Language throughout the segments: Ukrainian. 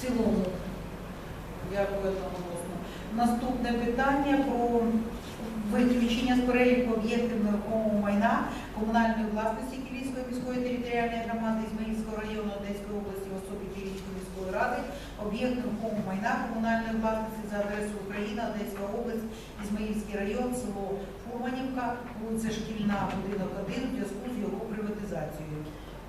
цілому. Дякую одноголосно. Наступне питання про виключення з переліку об'єктів нерухомого майна комунальної власності Київської міської територіальної громади Ізмаїльського району Одеської області в особі Київської міської ради, об'єкт нерухомого майна комунальної власності за адресою Україна, Одеська область, Ізмаїльський район, село Фурманівка, вулиця Шкільна, будинок 1 в зв'язку з його приватизацією.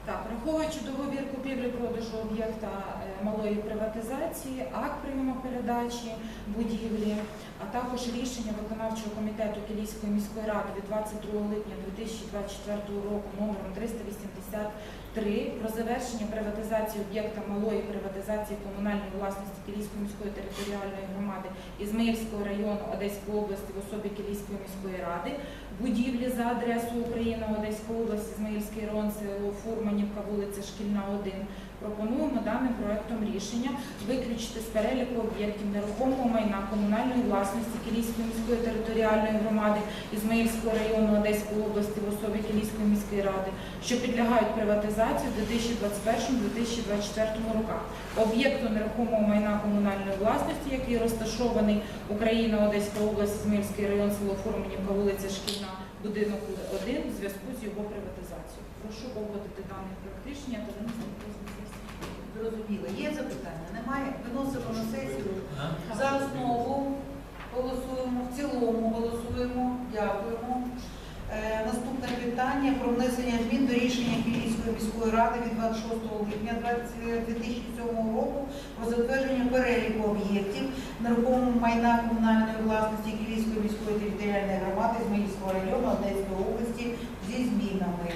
Так, враховуючи договір купівлі-продажу об'єкта е, малої приватизації, акт прийому передачі будівлі, а також рішення виконавчого комітету Кілійської міської ради від 22 липня 2024 року номером 383 про завершення приватизації об'єкта малої приватизації комунальної власності Кілійської міської територіальної громади Ізмаїльського району Одеської області в особі Кілійської міської ради, будівлі за адресою Україна, Одеська область, Ізмаїльський район, село Фурманівка, вулиця Шкільна, 1. Пропонуємо даним проектом рішення виключити з переліку об'єктів нерухомого майна комунальної власності Кілійської міської територіальної громади Ізмаїльського району Одеської області в особі Кілійської міської ради, що підлягають приватизації в 2021-2024 роках. Об'єкту нерухомого майна комунальної власності, який розташований Україна, Одеська область, Ізмаїльський район, село Фурманівка, вулиця Шкільна, будинок 1 в зв'язку з його приватизацією. Прошу погодити дані проект рішення та винести на сесії. Зрозуміло. Є запитання? Немає? Виносимо на сесію. За основу голосуємо, в цілому голосуємо. Дякуємо. Е, наступне питання про внесення змін до рішення Київської міської ради від 26 липня 20- 2007 року про затвердження переліку об'єктів нерухомого майна комунальної власності Київської міської територіальної громади Зміївського району Одеської області зі змінами.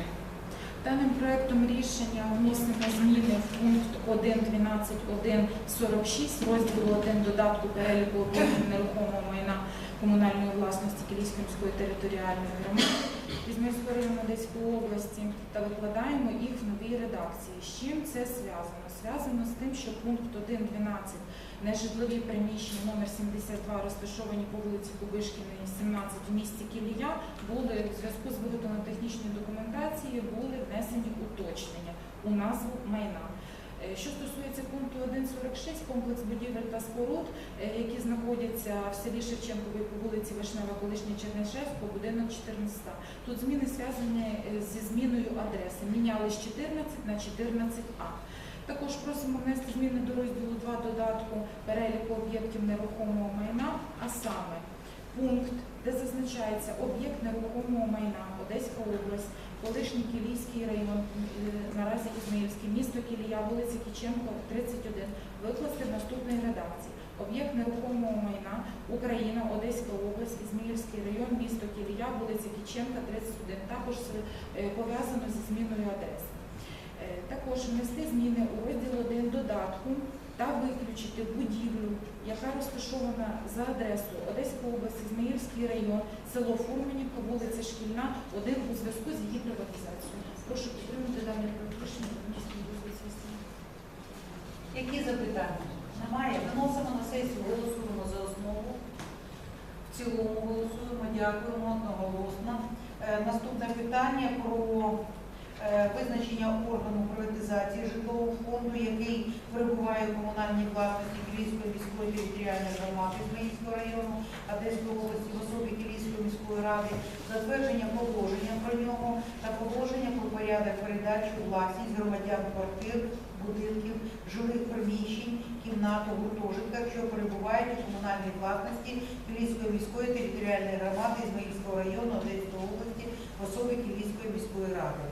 Даним проектом рішення внесено зміни в пункт 1.12.1.46 розділу 1 додатку переліку об'єктів нерухомого майна комунальної власності Київської міської територіальної громади Ізмірського району Одеської області та викладаємо їх в новій редакції. З чим це зв'язано? Зв'язано з тим, що пункт 1.12 нежитлові приміщення номер 72 розташовані по вулиці Кубишкіної, 17 в місті Кілія, були в зв'язку з виготовленням технічної документації були внесені уточнення у назву майна. Е, Що стосується пункту 1.46, комплекс будівель та споруд, е, які знаходяться в селі Шевченковій по вулиці Вишнева, колишня Чернишевського, будинок 14. Тут зміни зв'язані е, зі зміною адреси. Міняли з 14 на 14А. Також просимо внести зміни до розділу 2 додатку переліку об'єктів нерухомого майна, а саме пункт, де зазначається об'єкт нерухомого майна Одеська область, колишній Кілійський район, е, наразі Ізмаїльський, місто Кілія, вулиця Кіченко, 31, викласти в наступній редакції. Об'єкт нерухомого майна Україна, Одеська область, Ізмаїльський район, місто Кілія, вулиця Кіченка, 31, також е, пов'язано зі зміною адреси. Е, Також внести зміни у розділ 1 додатку та виключити будівлю, яка розташована за адресою Одеська область, Ізмаїльський район, село Фурманівка, вулиця Шкільна, 1 у зв'язку з її приватизацією. Прошу підтримати дані рішення на місці. Які запитання? Немає. Виносимо на сесію, голосуємо за основу. В цілому голосуємо, дякуємо одноголосно. Е, Наступне питання про визначення органу приватизації житлового фонду, який перебуває у комунальній власності Київської міської територіальної громади Зміївського району Одеської області в особі Київської міської ради, затвердження положення про нього та положення про порядок передачі власність громадян квартир, будинків, жилих приміщень, кімнат у гуртожитках, що перебувають у комунальній власності Київської міської територіальної громади Ізмаїльського району Одеської області в особі Київської міської ради.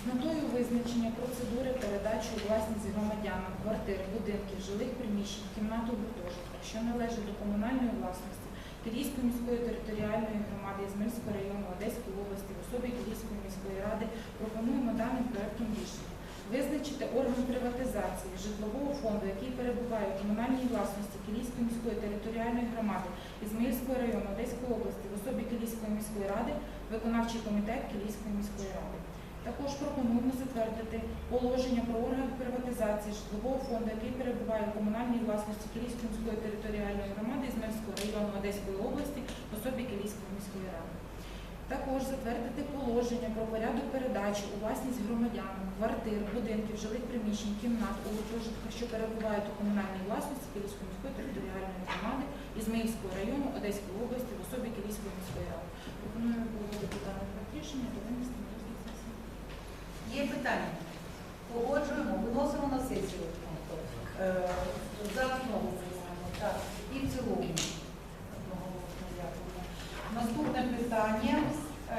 З метою визначення процедури передачі у власність громадянам квартир, будинків, жилих приміщень, кімнат у гуртожитках, що належать до комунальної власності Київської міської територіальної громади Ізмирського району Одеської області в особі Київської міської ради пропонуємо даним проектом рішення. Визначити орган приватизації житлового фонду, який перебуває у комунальній власності Київської міської територіальної громади Ізмаїльського району Одеської області в особі Київської міської ради, виконавчий комітет Київської міської ради. Також пропонуємо затвердити положення про орган приватизації житлового фонду, який перебуває у комунальній власності Київської міської територіальної громади Ізмаїльського району Одеської області особі Київської міської ради. Також затвердити положення про порядок передачі у власність громадянам квартир, будинків, жилих приміщень, кімнат у що перебувають у комунальній власності Київської міської територіальної громади Ізмаїльського району Одеської області в особі Київської міської ради. Пропоную погодити дане рішення та винести. Є питання? Погоджуємо, виносимо на сесію. Е, За основу так. І в цілому. Наступне питання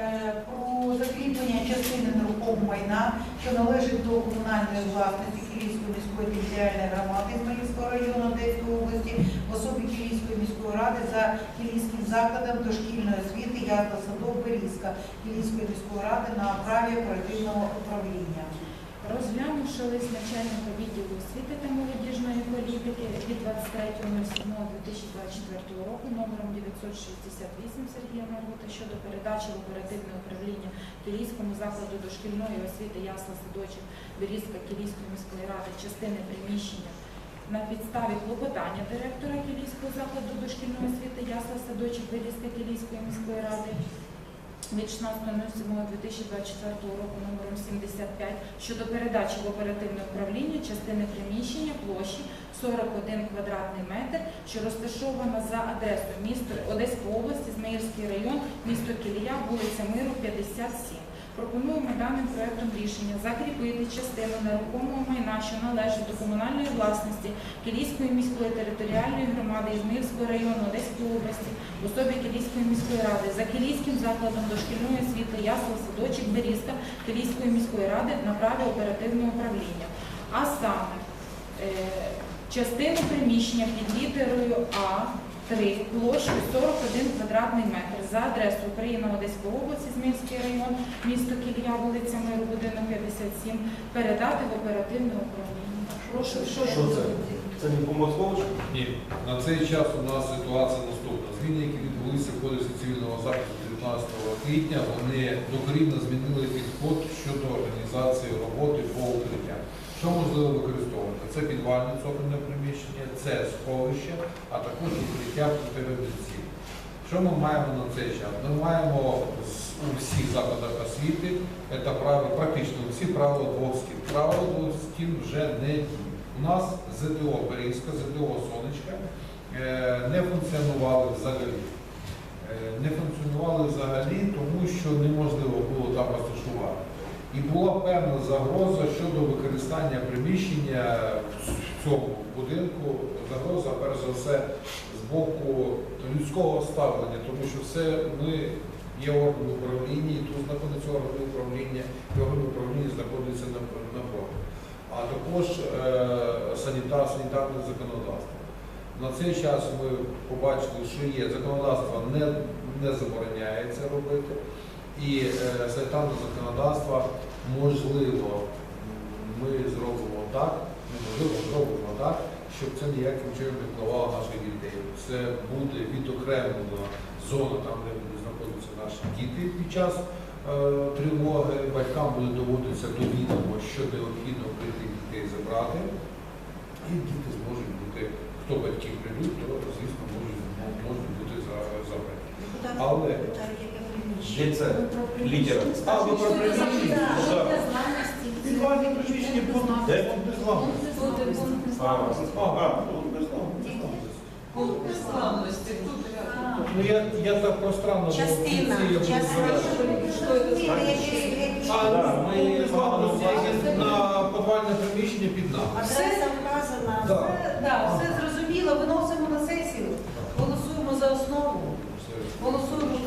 е, про закріплення частини нерухомого майна, що належить до комунальної власності Київської міської територіальної громади Ізмаїльського району Одеської області особі Київської міської ради за Київським закладом дошкільної освіти Язда Садов Берізка Київської міської ради на праві оперативного управління. Розглянувши лист начальника відділу освіти та молодіжної політики від 23.07.2024 року номером 968 Сергія Маргута щодо передачі в оперативне управління Кілійському закладу дошкільної освіти Ясла Садочок Берізка Кілійської міської ради частини приміщення. На підставі клопотання директора Кілійського закладу дошкільної освіти Ясла Садочок Берізка Кілійської міської ради від 16.07.2024 року номером 75 щодо передачі в оперативне управління частини приміщення площі 41 квадратний метр, що розташована за адресою міста Одеської області, Ізмаїльський район, місто Кілія, вулиця Миру, 57. Пропонуємо даним проектом рішення закріпити частину нерухомого майна, що належить до комунальної власності Кілійської міської територіальної громади Ізмаїльського району Одеської області в особі Кілійської міської ради за Кілійським закладом дошкільної освіти Ясла Садочок Берізка Кілійської міської ради на праві оперативного управління. А саме е, частину приміщення під літерою А 3 площею 41 квадратний метр за адресою Україна Одеська область, Змінський район, місто Кілія, вулиця Миру, будинок 57, передати в оперативне управління. Прошу, що, Що це? Це не по Ні, на цей час у нас ситуація наступна. Зміни, які відбулися в Кодексі цивільного захисту 19 квітня, вони докорінно змінили підход щодо організації роботи по укриттям. Що можливо використовувати? Це підвальне цокольне приміщення, це сховище, а також укриття протиродиці. Що ми маємо на цей час? Ми маємо у всіх закладах освіти, це правило, практично всі правила двох стін. Правила двох стін вже не діють. У нас ЗДО Берізька, ЗДО Сонечка е, не функціонували взагалі. Е, Не функціонували взагалі, тому що неможливо було там розташувати. І була певна загроза щодо використання приміщення в цьому будинку. Загроза, перш за все, боку людського ставлення, тому що все ми є орган управління, і тут знаходиться орган управління, і орган управління знаходиться на- напроти. А також е, санітар, санітарне законодавство. На цей час ми побачили, що є законодавство не, не забороняє це робити. І е, санітарне законодавство можливо ми зробимо так, неможливо зробимо так, щоб це ніяким чином не впливало на наших дітей. Це буде відокремлена зона, там де будуть знаходитися наші діти під час е, тривоги. Батькам буде доводитися до відомо, що необхідно прийти дітей забрати. І діти зможуть бути, хто батьки прийдуть, то, звісно, можуть, можуть бути за- забрані. Але Де це? Літера. А, ви про приміщення? Так. Підвальне приміщення буде. Де пункт незламності? А, а, пункт незламності. Пункт незламності. Ну я, я так пространно бо Частина, частина. А Да. ми незламності на подвальне приміщення під нами. Адреса вказана. Так. Так, все зрозуміло, виносимо на сесію, голосуємо за основу, голосуємо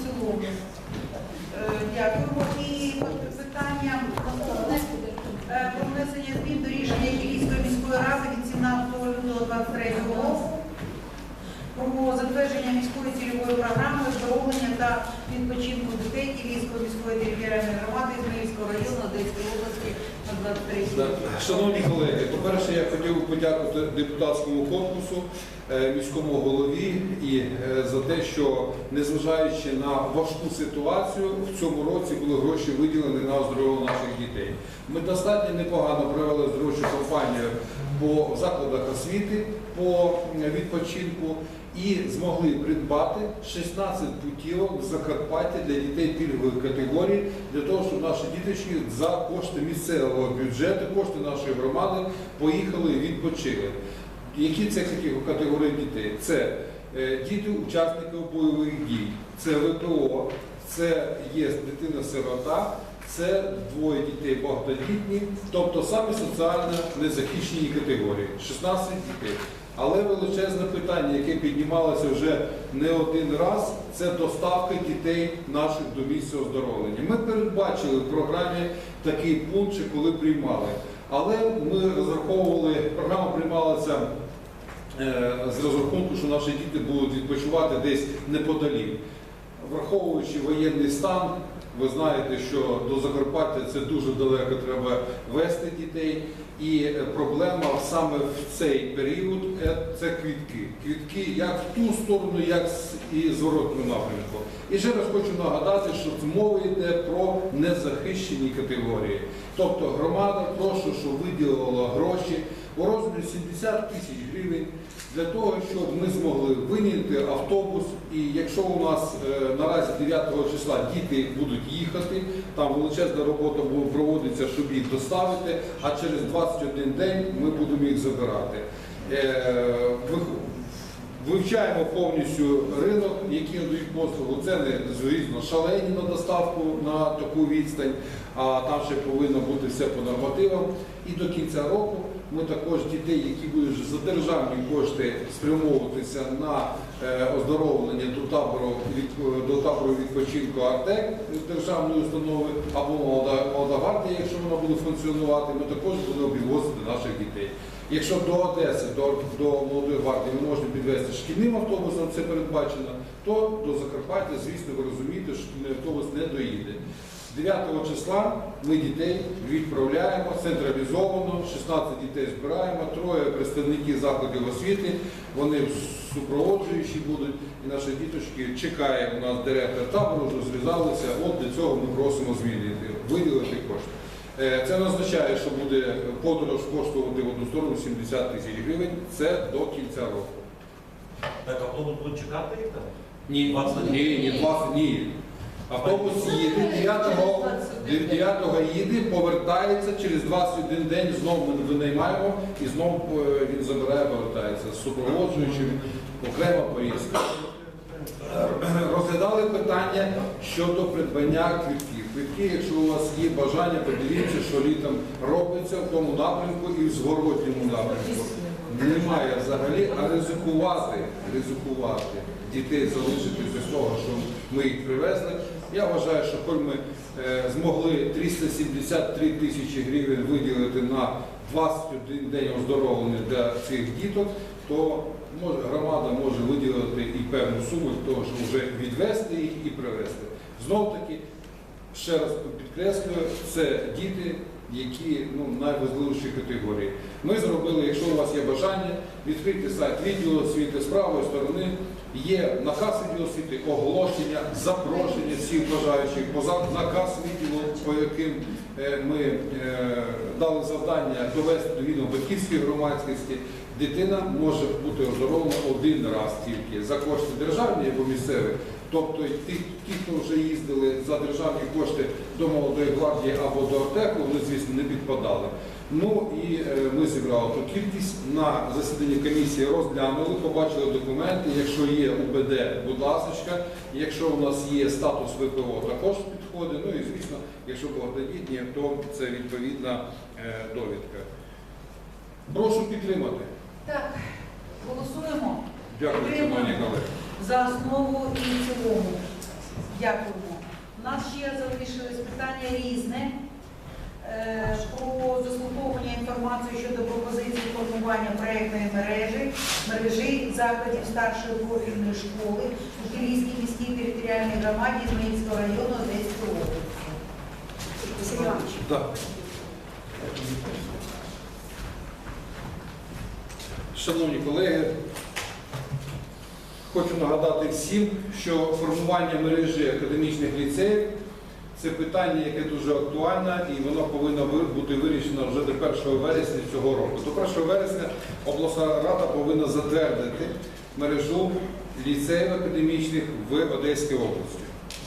Дякуємо. І питання е, про внесення змін до рішення Київської міської ради від 17 лютого 23 року про затвердження міської цільової програми оздоровлення та відпочинку дітей Київської міської територіальної громади Зміївського району Одеської області на 23 рік. Шановні колеги, по-перше, я хотів подякувати депутатському корпусу, е, міському голові і е, за те, що незважаючи на важку ситуацію, в цьому році були гроші виділені на оздоровлення наших дітей. Ми достатньо непогано провели оздоровчу кампанію по закладах освіти по е, відпочинку і змогли придбати 16 путівок в Закарпаття для дітей пільгової категорії, для того, щоб наші діточки за кошти місцевого бюджету, кошти нашої громади поїхали і відпочили. Які це категорії дітей? Це е, діти учасників бойових дій, це ВПО, це є дитина-сирота, це двоє дітей багатодітні, тобто саме соціально незахищені категорії, 16 дітей. Але величезне питання, яке піднімалося вже не один раз, це доставка дітей наших до місця оздоровлення. Ми передбачили в програмі такий пункт, ще коли приймали. Але ми розраховували, програма приймалася з розрахунку, що наші діти будуть відпочивати десь неподалік. Враховуючи воєнний стан, ви знаєте, що до Закарпаття це дуже далеко треба вести дітей. І е, проблема саме в цей період е, це квітки. Квітки як в ту сторону, як і зворотну напрямку. І ще раз хочу нагадати, що мова йде про незахищені категорії. Тобто громада прошу, що виділила гроші у розмірі 70 тисяч гривень для того, щоб ми змогли виняти автобус. І якщо у нас е, наразі 9 числа діти будуть їхати, там величезна робота проводиться, щоб їх доставити, а через 21 день ми будемо їх забирати. Е, Вивчаємо повністю ринок, який надають послугу. Ціни, звісно, шалені на доставку на таку відстань, а там ще повинно бути все по нормативам. І до кінця року ми також дітей, які будуть за державні кошти спрямовуватися на е, оздоровлення до табору до табору відпочинку Артек державної установи або молода, якщо вона буде функціонувати, ми також будемо підвозити наших дітей. Якщо до Одеси, до, до молодої гвардії можемо підвезти шкільним автобусом, це передбачено, то до Закарпаття, звісно, ви розумієте, що автобус не доїде. 9 числа ми дітей відправляємо централізовано, 16 дітей збираємо, троє представників закладів освіти, вони супроводжуючі будуть, і наші діточки чекає у нас директор табору, вже зв'язалися, от для цього ми просимо змінити, виділити кошти. Е, Це не означає, що буде подорож коштувати в одну сторону 70 тисяч гривень, це до кінця року. Так автобус буде чекати їх там? Ні, 20 ні, ні, 20, ні. Автобус їде 9-го, 9-го їде, повертається, через 21 день знову ми винаймаємо і знову е, він забирає, повертається з супроводжуючим окрема поїздка. Е, Розглядали питання щодо придбання квитків. Квитки, якщо у вас є бажання, подивіться, що літом робиться в тому напрямку і в зворотньому напрямку. Немає взагалі, а ризикувати, ризикувати дітей залишити з того, що ми їх привезли. Я вважаю, що коли ми е, змогли 373 тисячі гривень виділити на 21 день оздоровлення для цих діток, то може, громада може виділити і певну суму для того, щоб вже відвезти їх і привезти. Знов таки, ще раз підкреслюю, це діти, які ну, найважливіші категорії. Ми зробили, якщо у вас є бажання, відкрити сайт відділу освіти з правої сторони. Є наказ відділу освіти, оголошення, запрошення всіх бажаючих, поза- наказ відділу, по яким е, ми е, дали завдання довести до відома батьківської громадськості. Дитина може бути оздоровлена один раз тільки за кошти державні або місцеві. Тобто ті, хто вже їздили за державні кошти до молодої гвардії або до Артеку, вони, звісно, не підпадали. Ну і е, ми зібрали ту кількість на засіданні комісії, розглянули, побачили документи. Якщо є УБД, будь ласка, якщо у нас є статус ВПО, також підходить. Ну і звісно, якщо багатодітні, то це відповідна е, довідка. Прошу підтримати. Так, голосуємо Дякую, шановні колеги. За основу і в цілому. Дякуємо. У нас ще залишились питання різне. Е, Про заслуховування інформації щодо пропозиції формування проєктної мережі, мережі закладів старшої профільної школи у Київській міській територіальній громаді Зміївського району Одеської області. Шановні колеги, хочу нагадати всім, що формування мережі академічних ліцеїв Це питання, яке дуже актуальне, і воно повинно бути вирішено вже до 1 вересня цього року. До 1 вересня обласна рада повинна затвердити мережу ліцеїв академічних в Одеській області.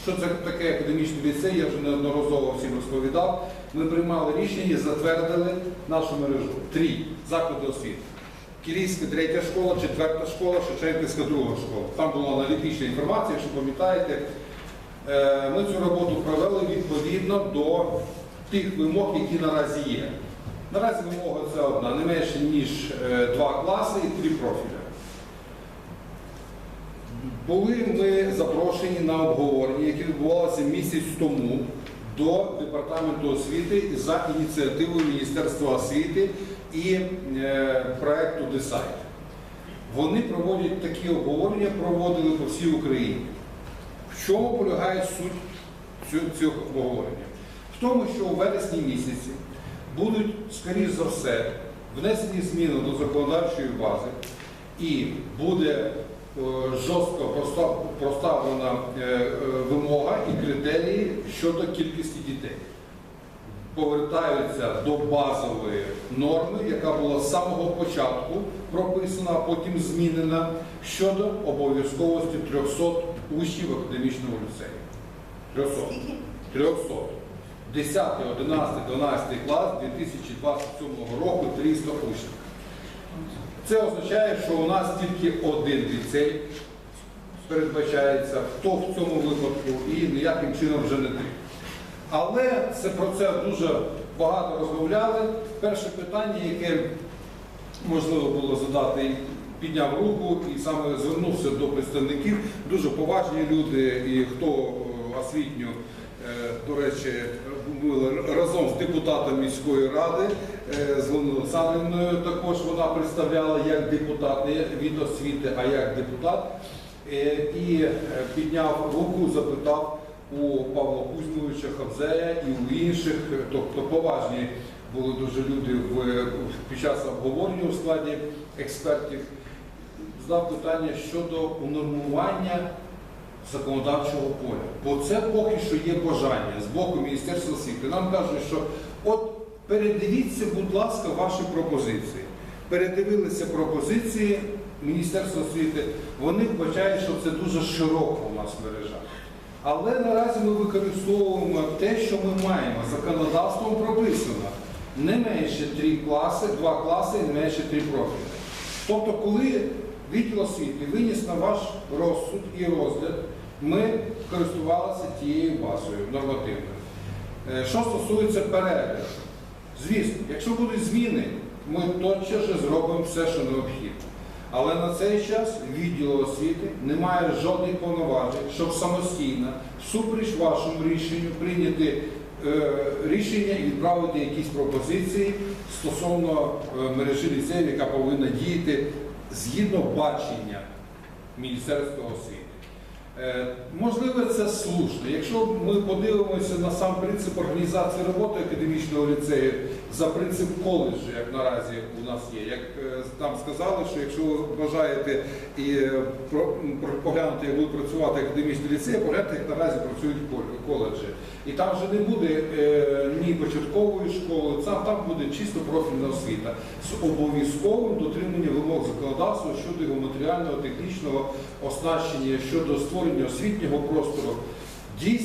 Що це таке академічний ліцей, я вже неодноразово всім розповідав. Ми приймали рішення і затвердили нашу мережу. Три заклади освіти. Кілійська третя школа, четверта школа, Шевченківська друга школа. Там була аналітична інформація, якщо пам'ятаєте. Е, Ми цю роботу провели відповідно до тих вимог, які наразі є. Наразі вимога це одна, не менше ніж е, два класи і три профілі. Були ми запрошені на обговорення, яке відбувалося місяць тому до департаменту освіти за ініціативою Міністерства освіти і е, проекту Десайт. Вони проводять такі обговорення, проводили по всій Україні. В чому полягає суть цього обговорення? В тому, що у вересні місяці будуть, скоріш за все, внесені зміни до законодавчої бази і буде е, жорстко проста- проставлена е, вимога і критерії щодо кількості дітей. Повертаються до базової норми, яка була з самого початку прописана, а потім змінена щодо обов'язковості 300 учнів в академічному ліцеї. 300. 300. 10, 11, 12 клас 2027 року 300 учнів. Це означає, що у нас тільки один ліцей передбачається, хто в цьому випадку і ніяким чином вже не три. Але це про це дуже багато розмовляли. Перше питання, яке можливо було задати, підняв руку і саме звернувся до представників. Дуже поважні люди, і хто е, освітню, е, до речі, разом з депутатом міської ради, е, з Олександрівною також вона представляла як депутат, не від освіти, а як депутат. І підняв руку, запитав у Павла Кузьмовича Хабзея і у інших, тобто поважні були дуже люди в, під час обговорення у складі експертів, задав питання щодо унормування законодавчого поля. Бо це поки що є бажання з боку Міністерства освіти. Нам кажуть, що от передивіться, будь ласка, ваші пропозиції. Передивилися пропозиції Міністерства освіти, вони вбачають, що це дуже широка у нас мережа. Але наразі ми використовуємо те, що ми маємо. Законодавством прописано не менше три класи, два класи не менше три профілі. Тобто, коли відділ освіти виніс на ваш розсуд і розгляд, ми користувалися тією базою нормативною. Е, Що стосується перегляду, звісно, якщо будуть зміни, ми точно ж зробимо все, що необхідно. Але на цей час відділу освіти не має жодних повноважень, щоб самостійно, всупереч вашому рішенню, прийняти е, рішення і відправити якісь пропозиції стосовно е, мережі ліцеїв, яка повинна діяти згідно бачення Міністерства освіти. Е, Можливо, це слушно. Якщо ми подивимося на сам принцип організації роботи академічного ліцею за принцип коледжу, як наразі у нас є, як е, там сказали, що якщо ви бажаєте і е, поглянути, як буде працювати академічний ліцей, погляньте, як наразі працюють коледжі. І там вже не буде ні початкової школи, там буде чисто профільна освіта з обов'язковим дотриманням вимог законодавства щодо його матеріального, технічного оснащення, щодо створення освітнього простору. Дійсно,